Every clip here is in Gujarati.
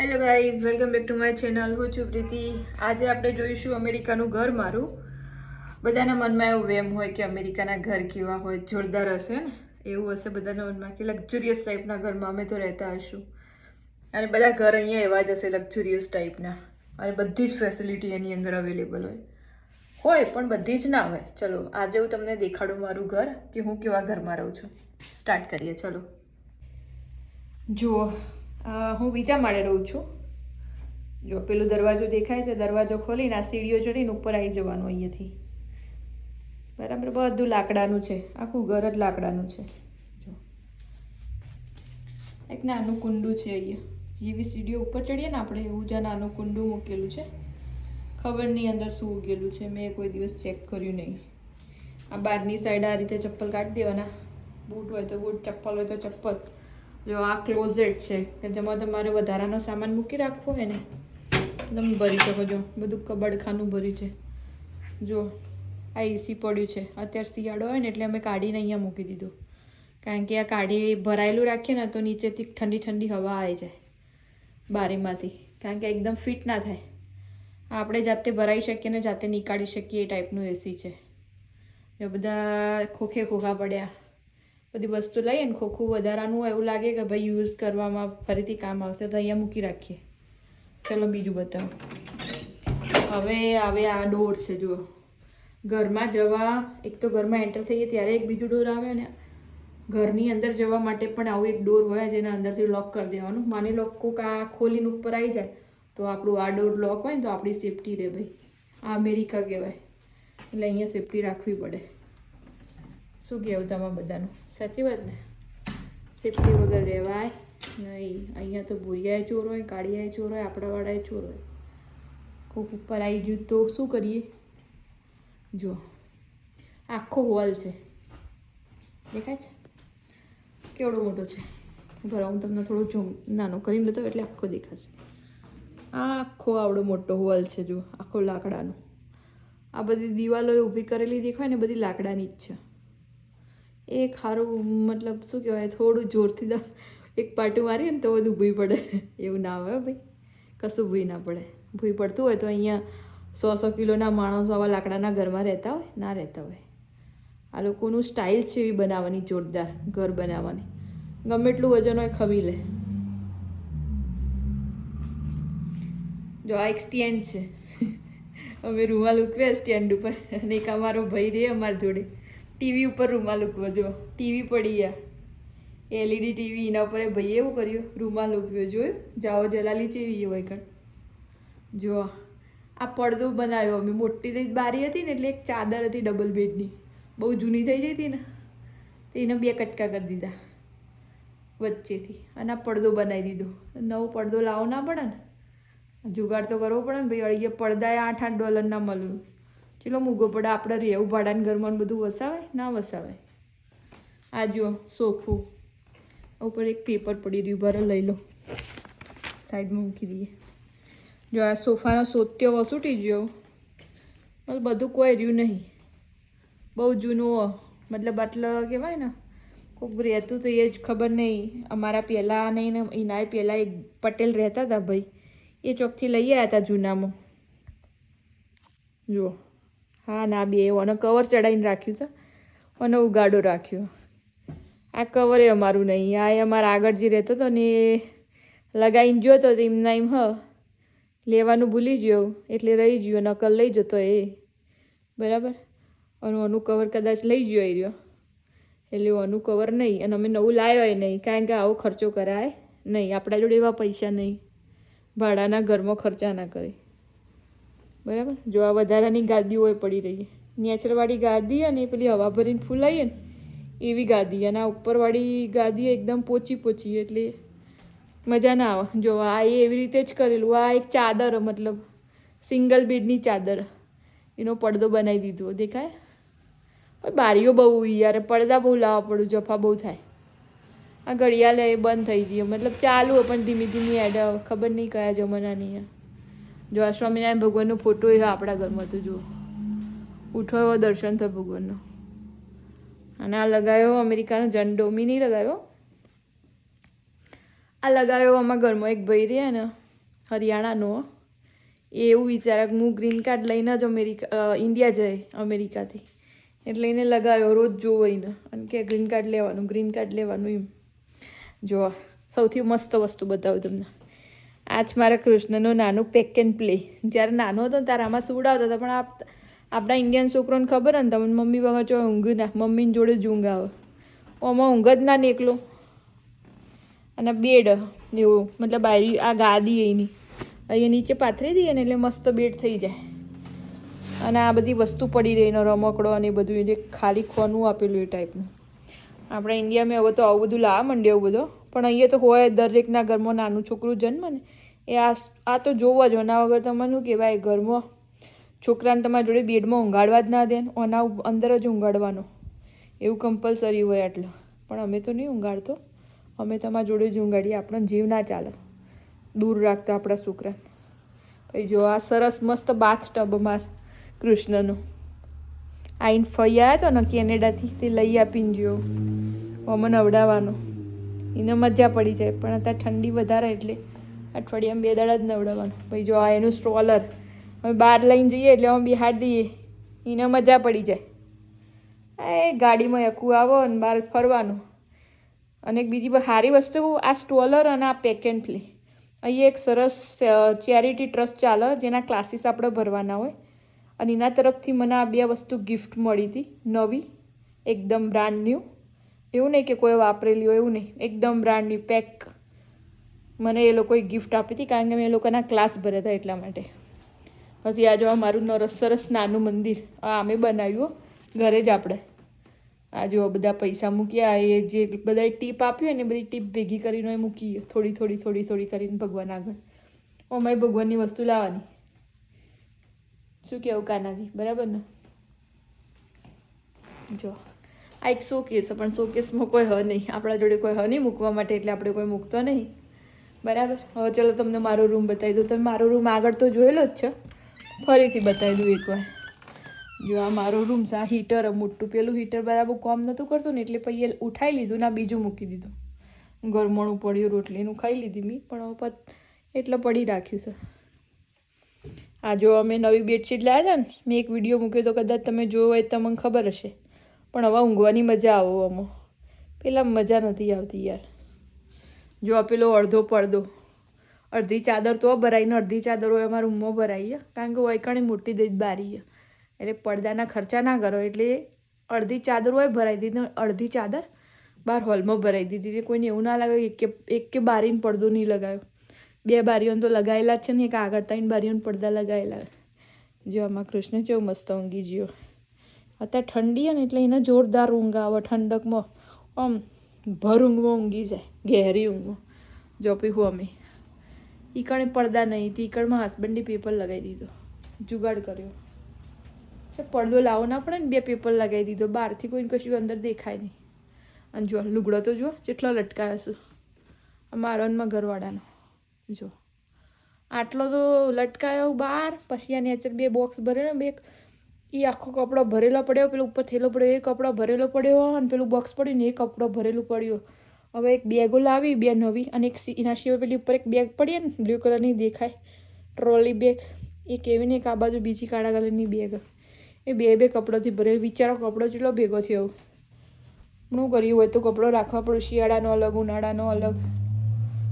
Hello guys welcome back to my channel હું છું પ્રીતિ. આજે આપણે જોઈશું અમેરિકાનું ઘર મારું. બધાના મનમાં એવો વેમ હોય કે અમેરિકાના ઘર કેવા હોય, જોરદાર હશે ને? એવું હશે બધાના મનમાં કે લક્ઝુરિયસ ટાઈપના ઘરમાં અમે તો રહેતા હશું. અને બધા ઘર અહીંયા એવા જ હશે લક્ઝુરિયસ ટાઈપના અને બધી જ ફેસિલિટી એની અંદર અવેલેબલ હોય. હોય, પણ બધી જ ના હોય. ચલો, આજે હું તમને દેખાડું મારું ઘર કે હું કેવા ઘરમાં રહું છું. સ્ટાર્ટ કરીએ, ચલો. જુઓ. હું બીજા માળે રહું છું. જો પેલું દરવાજો દેખાય છે, દરવાજો ખોલીને આ સીડીઓ ચડીને ઉપર આવી જવાનું અહીંયાથી. બરાબર, બધું લાકડાનું છે, આખું ઘર જ લાકડાનું છે. જો. એક નાનું કુંડું છે અહીંયા. જેવી સીડીઓ ઉપર ચડીએ ને આપણે, એવું જ્યાં નાનું કુંડું મૂકેલું છે. ખબર નહીં અંદર શું ઉગેલું છે, મેં કોઈ દિવસ ચેક કર્યું નહીં. આ બહારની સાઈડ આ રીતે ચપ્પલ કાઢી દેવાના. બૂટ હોય તો બૂટ, ચપ્પલ હોય તો ચપ્પલ. જો આ ક્લોઝેટ છે, કે જેમાં તમારે વધારાનો સામાન મૂકી રાખવો હોય ને તમે ભરી શકો છો. બધું કબડખાનું ભર્યું છે. જો આ એસી પડ્યું છે. અત્યારે શિયાળો હોય ને એટલે અમે કાઢીને અહીંયા મૂકી દીધું. કારણ કે આ કાઢી ભરાયેલું રાખીએ ને, તો નીચેથી ઠંડી ઠંડી હવા આવી જાય બારીમાંથી. કારણ કે એકદમ ફિટ ના થાય. આપણે જાતે ભરાઈ શકીએ ને જાતે નીકાળી શકીએ એ ટાઈપનું એસી છે. એ બધા ખોખે ખોખા પડ્યા. બધી વસ્તુ લઈએ ને ખોખું વધારાનું એવું લાગે કે ભાઈ યુઝ કરવામાં ફરીથી કામ આવશે, તો અહીંયા મૂકી રાખીએ. ચલો બીજું બતાવો. હવે આવે આ ડોર છે, જુઓ. ઘરમાં જવા, એક તો ઘરમાં એન્ટર થઈએ ત્યારે એક બીજું ડોર આવે ને. ઘરની અંદર જવા માટે પણ આવું એક ડોર હોય જેના અંદરથી લોક કરી દેવાનું. માની લો કોક આ ખોલીને ઉપર આવી જાય, તો આપણું આ ડોર લોક હોય ને તો આપણી સેફટી રહે ભાઈ. આ અમેરિકા કહેવાય. એટલે અહીંયા સેફટી રાખવી પડે. શું કહેવું તમારા બધાનું? સાચી વાત ને? સેફટી વગર રહેવાય નહીં. અહીંયા તો ભૂરિયાએ ચોર હોય, કાળિયાએ ચોર હોય, આપણાવાળાએ ચોર હોય. કોક ઉપર આવી ગયું તો શું કરીએ? જો આખો હોલ છે. દેખાય છે? કેવડો મોટો છે? બરાબર હું તમને થોડો ઝૂમ, નાનો કરીને બતાવું એટલે આખો દેખાશે. આ આખો આવડો મોટો હોલ છે જો આખો લાકડાનો. આ બધી દિવાલો ઊભી કરેલી દેખાય ને બધી લાકડાની જ છે. એ ખારું, મતલબ શું કહેવાય, થોડું જોરથી એક પાટું મારીએ ને તો બધું ભૂઈ પડે. એવું ના આવે ભાઈ. કશું ભૂઈ ના પડે. ભૂઈ પડતું હોય તો અહીંયા સો સો કિલોના માણસો આવા લાકડાના ઘરમાં રહેતા હોય? ના રહેતા હોય. આ લોકોનું સ્ટાઇલ છે એવી બનાવવાની, જોરદાર ઘર બનાવવાની. ગમે એટલું વજન હોય ખમી લે. જો આ એક સ્ટેન્ડ છે. અમે રૂમાલ ઉકવ્યા સ્ટેન્ડ ઉપર. અને એક અમારો ભાઈ રહે અમારી જોડે. ટીવી ઉપર રૂમાલ ઉકવો જો ટીવી પડી ગયા. એલઈડી ટીવી એના ઉપર ભાઈએ એવું કર્યું, રૂમાલ ઉકવ્યો જોયું? જાઓ, જલાલી ચેવી હોય કણ. જો આ પડદો બનાવ્યો. અમે મોટી થઈ બારી હતી ને એટલે એક ચાદર હતી ડબલ બેડની બહુ જૂની થઈ જઈ હતી ને, તો એને બે કટકા કરી દીધા વચ્ચેથી. અને આ પડદો બનાવી દીધો. નવો પડદો લાવો ના પડે ને. જુગાડ તો કરવો પડે ને ભાઈ, અળીએ પડદાએ આઠ આઠ ડોલરના મળ્યું. ચલો મૂગો પડે આપણે રહેવું ભાડાના ઘરમાં બધું વસાવાય ના વસાવાય આ જુઓ સોફો ઉપર એક પેપર પડી રહ્યું ભરે લઈ લો. સાઈડમાં મૂકી દઈએ. જો આ સોફાનો સોત્યો વસૂટી ગયો. બસ બધું કોઈ રહ્યું નહીં. બહુ જૂનું મતલબ આટલો કહેવાય ને કોઈક રહેતું તો એ જ ખબર નહીં. અમારા પહેલાં નહીં ને એના પહેલાં એક પટેલ રહેતા હતા ભાઈ. એ ચોકથી લઈ આવ્યા હતા જૂનામાં. જુઓ. હા, ના, બે ઓનો કવર ચડાવીને રાખ્યું છે. અને ઉગાડો રાખ્યો. આ કવર એ અમારું નહીં. આ એ અમારા આગળ જે રહેતો હતો ને એ લગાવીને જોતો તો એમના એમ, હ, લેવાનું ભૂલી ગયો. એટલે રહી ગયો. નકલ લઈ જતો એ. બરાબર? અને ઓનું કવર કદાચ લઈ ગયો એ રહ્યો. એટલે ઓનું કવર નહીં. અને અમે નવું લાવ્યો નહીં. કારણ કે આવો ખર્ચો કરાય નહીં. આપણા જોડે એવા પૈસા નહીં. ભાડાના ઘરમાં ખર્ચા ના કરે. બરાબર? જો આ વધારાની ગાદીઓ પડી રહી. નેચરવાળી ગાદી અને પેલી હવા ભરીને ફૂલાઈએ ને, એવી ગાદી. અને આ ઉપરવાળી ગાદી એકદમ પોચી પોચી, એટલે મજા ના આવે. જો આ એ એવી રીતે જ કરેલું. આ એક ચાદર, મતલબ સિંગલ બેડની ચાદર. એનો પડદો બનાવી દીધો. દેખાય? પણ બારીઓ બહુ યાર. પડદા બહુ લાવવા પડું, જફા બહુ થાય. આ ઘડિયાળ એ બંધ થઈ ગઈ મતલબ ચાલુ પણ ધીમી ધીમી એડ ખબર નહીં કયા જમાનાની જો આ સ્વામિનારાયણ ભગવાનનો ફોટો એ આપણા ઘરમાં તો જુઓ ઉઠો એવો દર્શન થયો ભગવાનનો. અને આ લગાવ્યો અમેરિકાનો ઝંડો મી નહીં લગાવ્યો આ લગાવ્યો અમારા ઘરમાં એક ભાઈ રહ્યા ને, હરિયાણાનો. એવું વિચારે કે હું ગ્રીન કાર્ડ લઈને જ અમેરિકા ઇન્ડિયા જાય અમેરિકાથી. એટલે એને લગાવ્યો રોજ જોવો એને અને કે ગ્રીન કાર્ડ લેવાનું ગ્રીન કાર્ડ લેવાનું એમ. જો સૌથી મસ્ત વસ્તુ બતાવું તમને. આજ મારા કૃષ્ણનું નાનું પેક એન્ડ પ્લે જ્યારે નાનો હતો ને ત્યારે આમાં સુવડાવતા હતા, પણ આપ આપણા ઇન્ડિયન છોકરોને ખબર ને, તમને મમ્મી વગર જો ઊંઘ ના, મમ્મીની જોડે જ ઊંઘ આવે. ઓમાં ઊંઘ જ ના ને એકલો. અને બેડ એવું, મતલબ બારી આ ગાદી એની. અહીંયા નીચે પાથરી દઈએ ને એટલે મસ્ત બેડ થઈ જાય. અને આ બધી વસ્તુ પડી રહી, એનો રમકડો અને એ બધું એને ખાલી ખોનું આપેલું એ ટાઈપનું આપણા ઇન્ડિયામાં હવે તો આવું બધું લાવવા માંડ્યું એવું બધું. પણ અહીંયા તો હોય દરેકના ઘરમાં નાનું છોકરું જન્મ ને, એ આ આ તો જોવા જ એના વગર તમને શું કહેવાય? ઘરમાં છોકરાને તમારા જોડે બેડમાં ઊંઘાડવા જ ના દે ને એના અંદર જ ઊંઘાડવાનો. એવું કમ્પલસરી હોય એટલે પણ અમે તો નહીં ઊંઘાડતો. અમે તમારા જોડે જ ઊંઘાડીએ. આપણો જીવ ના ચાલે. દૂર રાખતા આપણા છોકરાને પછી જો આ સરસ મસ્ત બાથ ટબમાં કૃષ્ણનો. આઈને ફઈ આવ્યા હતો ને કેનેડાથી, તે લઈ આપીને જો. અમે નવડાવવાનો એને મજા પડી જાય, પણ અત્યારે ઠંડી વધારે એટલે અઠવાડિયામાં બે દાડા જ નવડાવવાનું. ભાઈ જો આ એનું સ્ટ્રોલર હવે બહાર લઈને જઈએ એટલે અમે બિહાર દઈએ, એને મજા પડી જાય. એ ગાડીમાં એકું આવો અને બહાર ફરવાનું. અને એક બીજી સારી વસ્તુ, આ સ્ટ્રોલર અને આ પેક એન્ડ પ્લે અહીં એક સરસ ચેરિટી ટ્રસ્ટ ચાલે, જેના ક્લાસીસ આપણે ભરવાના હોય. અને એના તરફથી મને આ બે વસ્તુ ગિફ્ટ મળી હતી, નવી, એકદમ બ્રાન્ડ ન્યૂ એવું નહીં કે કોઈ વાપરેલી હોય, એવું નહીં. એકદમ બ્રાન્ડની પેક મને એ લોકોએ ગિફ્ટ આપી હતી કારણ કે મેં એ લોકોના ક્લાસ ભર્યા હતા એટલા માટે. પછી આ જો મારું નરસ સરસ નાનું મંદિર, આ અમે બનાવ્યું ઘરે જ આપણે. આ જો બધા પૈસા મૂક્યા એ જે બધા ટીપ આપ્યું ને બધી ટીપ ભેગી કરીને મૂકી થોડી થોડી થોડી થોડી કરીને ભગવાન આગળ. ઓમાં ભગવાનની વસ્તુ લાવવાની. શું કહેવું કાનાજી? બરાબર ને? જો. આ એક શોકેસ પણ શોકેસમાં કોઈ હ નહીં. આપણા જોડે કોઈ હ નહીં મૂકવા માટે, એટલે આપણે કોઈ મૂકતો નહીં. બરાબર? હવે ચલો તમને મારો રૂમ બતાવી દઉં. તમે મારો રૂમ આગળ તો જોયેલો જ છે. ફરીથી બતાવી દઉં એકવાર. જો આ મારો રૂમ છે, આ હીટર મોટું પેલું હીટર બરાબર કોમ નહોતું કરતું ને, એટલે પછી ઉઠાવી લીધું ને બીજું મૂકી દીધું. ગરમણું પડ્યું, રોટલીનું ખાઈ લીધી મેં, પણ હવે એટલે પડી રાખ્યું છે. આ જો અમે નવી બેડશીટ લાવ્યા ને, મેં એક વીડિયો મૂક્યો તો કદાચ તમે જોયો હોય તમને ખબર હશે. પણ હવે ઊંઘવાની મજા આવો આમાં. પેલા મજા નથી આવતી યાર. જો આ પેલો અડધો પડદો. અડધી ચાદર તો ભરાઈને અડધી ચાદર હોય અમારા રૂમમાં ભરાઈએ કારણ કે વૈકણી મોટી દઈ જ બારીએ એટલે પડદાના ખર્ચા ના કરો. એટલે અડધી ચાદર હોય ભરાઈ દીધી અડધી ચાદર બહાર હોલમાં ભરાઈ દીધી. એટલે કોઈને એવું ના લાગે કે એક કે બારીને પડદો નહીં લગાવ્યો. બે બારીઓને તો લગાવેલા જ છે ને. એક આગળ ત્રણ બારીઓને પડદા લગાવેલા જો આમાં કૃષ્ણ કેવું મસ્ત ઊંઘી જ્યો અત્યારે ઠંડી ને એટલે એને જોરદાર ઊંઘ આવે, ઠંડકમાં. આમ ભર ઊંઘમાં ઊંઘી જાય ગહેરી ઊંઘમાં. જોપી હું અમે. ઈકણે પડદા નહીં હતી ઈકણમાં હસબન્ડે પેપર લગાવી દીધો. જુગાડ કર્યો. એ પડદો લાવો ના પડે ને, બે પેપર લગાવી દીધો. બહારથી કોઈને કશું અંદર દેખાય નહીં. અને જો, લુગડો તો જો જેટલો લટકાયો છું મારો અનમાં ઘરવાળાનો. જો. આટલો તો લટકાયો બહાર, પછી આ નેચર બે બોક્સ ભરેલો બે એ આખો કપડો ભરેલો પડ્યો, પેલો ઉપર થેલો પડ્યો, એ કપડો ભરેલો પડ્યો અને પેલું બોક્સ પડ્યું ને એ કપડો ભરેલું પડ્યો. હવે એક બેગો લાવી બે નવી અને એક એના સિવાય પેલી ઉપર એક બેગ પડી ને બ્લુ કલરની દેખાય. ટ્રોલી બેગ એક એવી ને એક આ બાજુ બીજી કાળા કલરની બેગ એ બે બે કપડોથી ભરેલ, વિચારો કપડો જેટલો ભેગો થયો. શું કર્યું હોય તો કપડો રાખવા પડે, શિયાળાનો અલગ, ઉનાળાનો અલગ.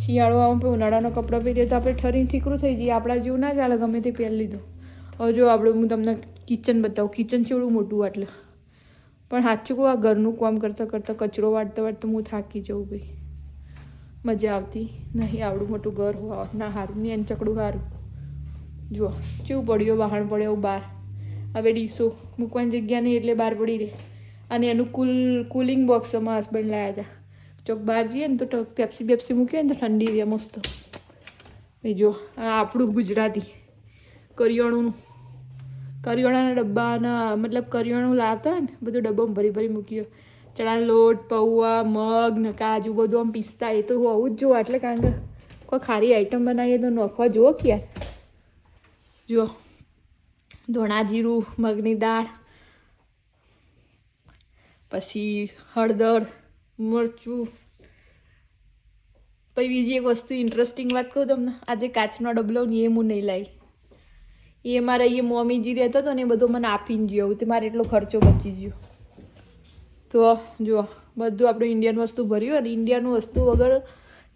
શિયાળો આવે પણ ઉનાળાનો કપડો પહેરીએ તો આપણે ઠરીને ઠીકરું થઈ જઈએ. આપણા જેવું ના ચાલે ગમે તે પહેરી લીધું. હવે જો આપણે, હું તમને કિચન બતાવું. કિચન ચેવડું મોટું એટલે પણ સાચું કહું, આ ઘરનું કામ કરતાં કરતાં કચરો વાળતા વાળતા હું થાકી જાઉં ભાઈ. મજા આવતી નહીં આવડું મોટું ઘર હોવા. ના સારું, નહીં એને ચકડું સારું. જુઓ કેવું પડ્યું વાહણ પડ્યો બહાર હવે ડીશો મૂકવાની જગ્યા નહીં એટલે બહાર પડી રહે. અને એનું કુલ કુલિંગ બોક્સ અમારા હસબન્ડ લાવ્યા હતા. ચોક બહાર જઈએ ને તો પેપ્સી બેપ્સી મૂકીએ ને તો ઠંડી રહે મસ્ત. એ જો આ આપણું ગુજરાતી કરિયાણુંનું. કરિયાણાના ડબ્બાના, મતલબ કરિયાણું લાવતા હોય ને, બધું ડબ્બામાં ભરી ભરી મૂક્યો. ચણા લોટ, પૌવા, મગ, ને કાજુ બધું આમ પીસતા, એ તો હોવું જ જોવા એટલે કારણ કે કોઈ ખારી આઈટમ બનાવીએ તો નોખવા જુઓ કે યાર જુઓ. ધોણા જીરું, મગની દાળ, પછી હળદર, મરચું. પછી બીજી એક વસ્તુ ઇન્ટરેસ્ટિંગ વાત કહું તમને, આજે કાચનો ડબલો ને એ હું નહીં લાવી. એ મારા એ મોમીજી રહેતો હતો ને એ બધો મને આપીને ગયો. તે મારે એટલો ખર્ચો બચી ગયો. તો જુઓ, બધું આપણું ઇન્ડિયન વસ્તુ ભર્યું અને ઇન્ડિયાનું વસ્તુ વગર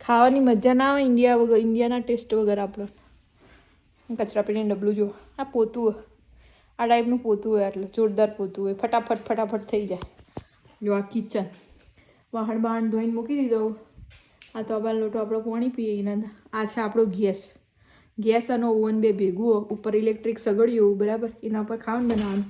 ખાવાની મજા ના આવે ઇન્ડિયા વગર ઇન્ડિયાના ટેસ્ટ વગર આપણો. કચરા પીણી ડબલું જુઓ. આ પોતું હોય. આ ટાઈપનું પોતું હોય એટલે જોરદાર પોતું હોય. ફટાફટ ફટાફટ થઈ જાય. જો આ કિચન વાહણ બહાણ ધોઈને મૂકી દીધો. આ તો અબાલ લોટો આપણો પાણી પીએ એના આ છે આપણો ગેસ. ગેસ અને ઓવન બે ભેગું ઉપર ઇલેક્ટ્રિક સગડ્યું બરાબર? એના ઉપર ખાવાનું બનાવવાનું.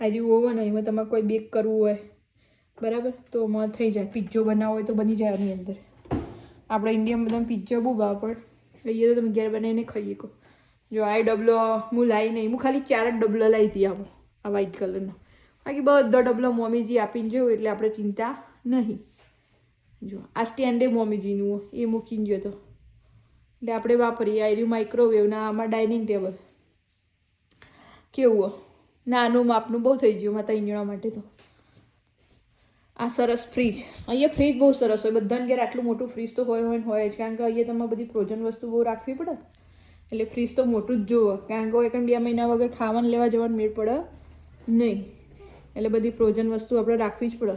આ રહ્યું ઓવન એમાં તમારે કોઈ બેક કરવું હોય, બરાબર? તો એમાં થઈ જાય. પિઝ્ઝો બનાવવો હોય તો બની જાય એની અંદર. આપણે ઇન્ડિયામાં તમે પિઝ્ઝા બહુ ભાવ, પણ લઈએ તો તમે ઘેર બનાવીને ખાઈ શકો જો આ ડબલો હું લાવી નહીં, હું ખાલી ચાર જ ડબલો લાવી હતી આમ, આ વ્હાઈટ કલરનો બાકી બધો ડબલો મોમીજી આપીને જોયું, એટલે આપણે ચિંતા નહીં. જો, આ સ્ટેન્ડે મોમીજીનું એ મૂકીને ગયો તો. એટલે આપણે વાપરીએ આયર્યું રહ્યું માઇક્રોવેવ ના આમાં ડાઇનિંગ ટેબલ કેવું? નાનું માપનું બહુ થઈ ગયું મારા ત્રણ માટે તો. આ સરસ ફ્રીજ અહીંયા ફ્રીજ બહુ સરસ હોય. બધાને ઘેર આટલું મોટું ફ્રીજ તો હોય હોય હોય જ. કારણ કે અહીંયા તમારે બધી ફ્રોઝન વસ્તુ બહુ રાખવી પડે. એટલે ફ્રીજ તો મોટું જ જુઓ કારણ કે એક બે મહિના વગર ખાવાનું લેવા જવાનું મેળ પડે નહીં. એટલે બધી ફ્રોઝન વસ્તુ આપણે રાખવી જ પડે.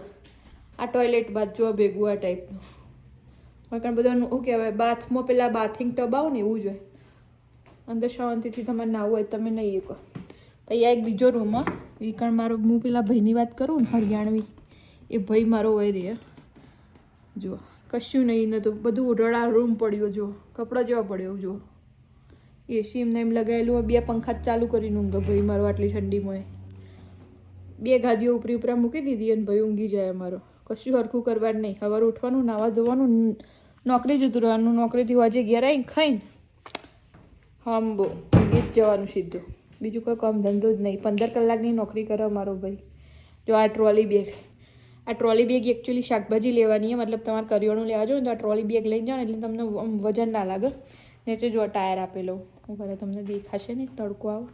આ ટોયલેટ બાદ જોવા ભેગું આ ટાઈપનું કારણ બધાનું શું કહેવાય, બાથમાં પેલા બાથિંગ ટબ આવો ને એવું જ હોય. અંદર શાંતિથી તમારે નાવું હોય તમે નહીં એક પછી આ એક બીજો રૂમ એ કારણ મારો, હું પેલા ભાઈની વાત કરું ને, હરિયાણવી. એ ભાઈ મારો હોય રે. જુઓ, કશું નહીં, ને તો બધું રડા રૂમ પડ્યો, જુઓ. કપડાં જેવા પડ્યો, જુઓ. એસી એમને એમ લગાવેલું હોય, બે પંખા ચાલુ કરીને ઊંઘો ભાઈ મારો આટલી ઠંડીમાં બે ગાદીઓ ઉપરી ઉપરા મૂકી દીધી અને ભાઈ ઊંઘી જાય અમારો. કશું હરખું કરવાનું નહીં. સવારે ઉઠવાનું નાવા ધોવાનું, નોકરી જતું રહેવાનું. નોકરીથી વાજે ઘેર આવીને ખાઈને હંબો એ જ જવાનું સીધું. બીજું કોઈ કામ ધંધો જ નહીં. પંદર કલાકની નોકરી કરો મારો ભાઈ. જો આ ટ્રોલી બેગ, આ ટ્રોલી બેગ એકચ્યુઅલી શાકભાજી લેવાની છે મતલબ તમારે કરિયાણું લેવા જાઓ ને તો આ ટ્રોલી બેગ લઈને જાઓ ને એટલે તમને વજન ના લાગે. નીચે જો ટાયર આપેલો. હું ભલે તમને દેખાશે ને તડકો આવે.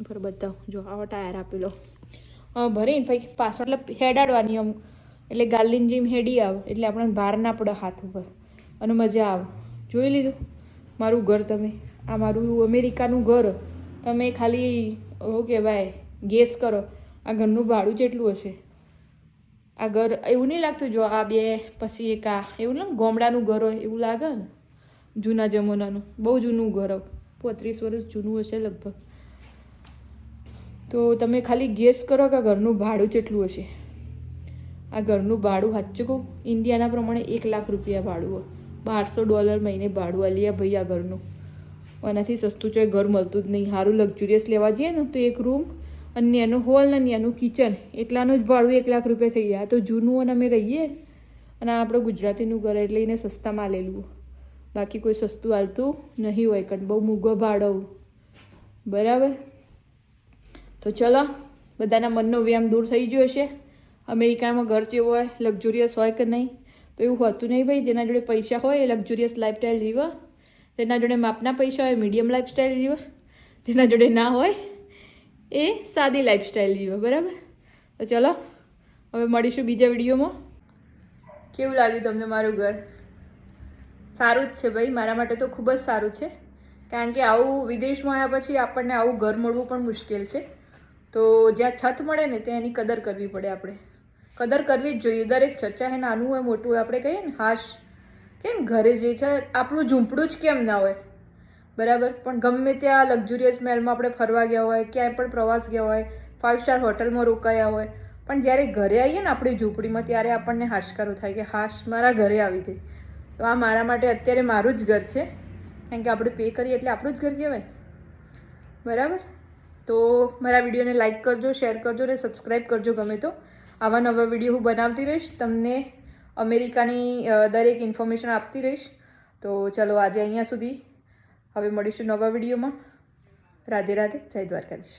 ઉપર બતાવો. જો આવો ટાયર આપેલો. ભરીને પછી પાછળ એટલે હેડાડવાની આમ એટલે ગાર્લિન જેમ હેડી આવ, એટલે આપણને ભાર ના પડે હાથ ઉપર. અને મજા આવે. જોઈ લીધું? મારું ઘર તમે. આ મારું અમેરિકાનું ઘર. તમે ખાલી શું કહેવાય, ગેસ કરો. આ ઘરનું ભાડું જેટલું હશે. આ ઘર, એવું નહીં લાગતું જો આ બે, પછી એક આ. એવું લાગે ગોમડાનું ઘર હોય, એવું લાગે ને? જૂના જમાનાનું. બહુ જૂનું ઘર. પોત્રીસ વર્ષ જૂનું હશે લગભગ. તો તમે ખાલી ગેસ કરો કે ઘરનું ભાડું કેટલું હશે? આ ઘરનું ભાડું સાચું કહું? ઇન્ડિયાના પ્રમાણે એક લાખ રૂપિયા ભાડું હોય. બારસો ડોલર મહિને ભાડું આલી ભાઈ આ ઘરનું. આનાથી સસ્તું છે, ઘર મળતું જ નહીં. સારું લક્ઝુરિયસ લેવા જઈએ ને તો એક રૂમ અને એનું હોલ ને એનું કિચન એટલાનું જ ભાડું એક લાખ રૂપિયા થઈ જાય. તો જૂનું અને અમે રહીએ અને આપણું ગુજરાતીનું ઘર એટલે એને સસ્તામાં લેલું બાકી કોઈ સસ્તું હાલતું નહીં હોય, કારણ બહુ મૂગો ભાડો. બરાબર? તો ચલો, બધાના મનનો વ્યાયામ દૂર થઈ ગયો હશે. અમેરિકામાં ઘર જેવું હોય લક્ઝુરિયસ હોય કે નહીં, તો એવું હોતું નહીં ભાઈ. જેના જોડે પૈસા હોય એ લક્ઝુરિયસ લાઈફસ્ટાઈલ જીવે. જેના જોડે માપના પૈસા હોય મીડિયમ લાઈફસ્ટાઈલ જીવે. જેના જોડે ના હોય એ સાદી લાઈફસ્ટાઈલ જીવે, બરાબર? તો ચલો, હવે મળીશું બીજા વિડીયોમાં. કેવું લાગ્યું તમને મારું ઘર? સારું જ છે ભાઈ. મારા માટે તો ખૂબ જ સારું છે. કારણ કે આવું વિદેશમાં આવ્યા પછી આપણને આવું ઘર મળવું પણ મુશ્કેલ છે. તો જ્યાં છત મળે ને ત્યાં એની કદર કરવી પડે આપણે. કદર કરવી જ જોઈએ. દરેક ચચ્ચા ચાહે નાનું હોય, મોટું હોય, આપણે કહીએ ને, હાશ. કેમ? ઘરે જે છે, આપણું ઝૂંપડું જ કેમ ના હોય? બરાબર? પણ ગમે ત્યાં લક્ઝુરિયસ મહેલમાં આપણે ફરવા ગયા હોય, ક્યાંય પણ પ્રવાસ ગયા હોય ફાઇવ સ્ટાર હોટલમાં રોકાયા હોય. પણ જ્યારે ઘરે આવીએ ને આપણી ઝૂંપડીમાં, ત્યારે આપણને હાશકારો થાય કે, હાશ, મારા ઘરે આવી ગઈ. તો આ મારા માટે અત્યારે મારું જ ઘર છે. કારણ કે આપણે પે કરીએ એટલે આપણું જ ઘર કહેવાય. બરાબર? તો મારા વિડીયોને લાઇક કરજો શેર કરજો અને સબસ્ક્રાઈબ કરજો ગમે તો. આવા નવા વીડિયો હું બનાવતી રહીશ, તમને અમેરિકાની દરેક ઇન્ફોર્મેશન આપતી રહીશ. તો ચલો આજે અહીંયા સુધી. હવે મળીશું નવા વિડીયોમાં રાધે રાધે, જય દ્વારકાધીશ.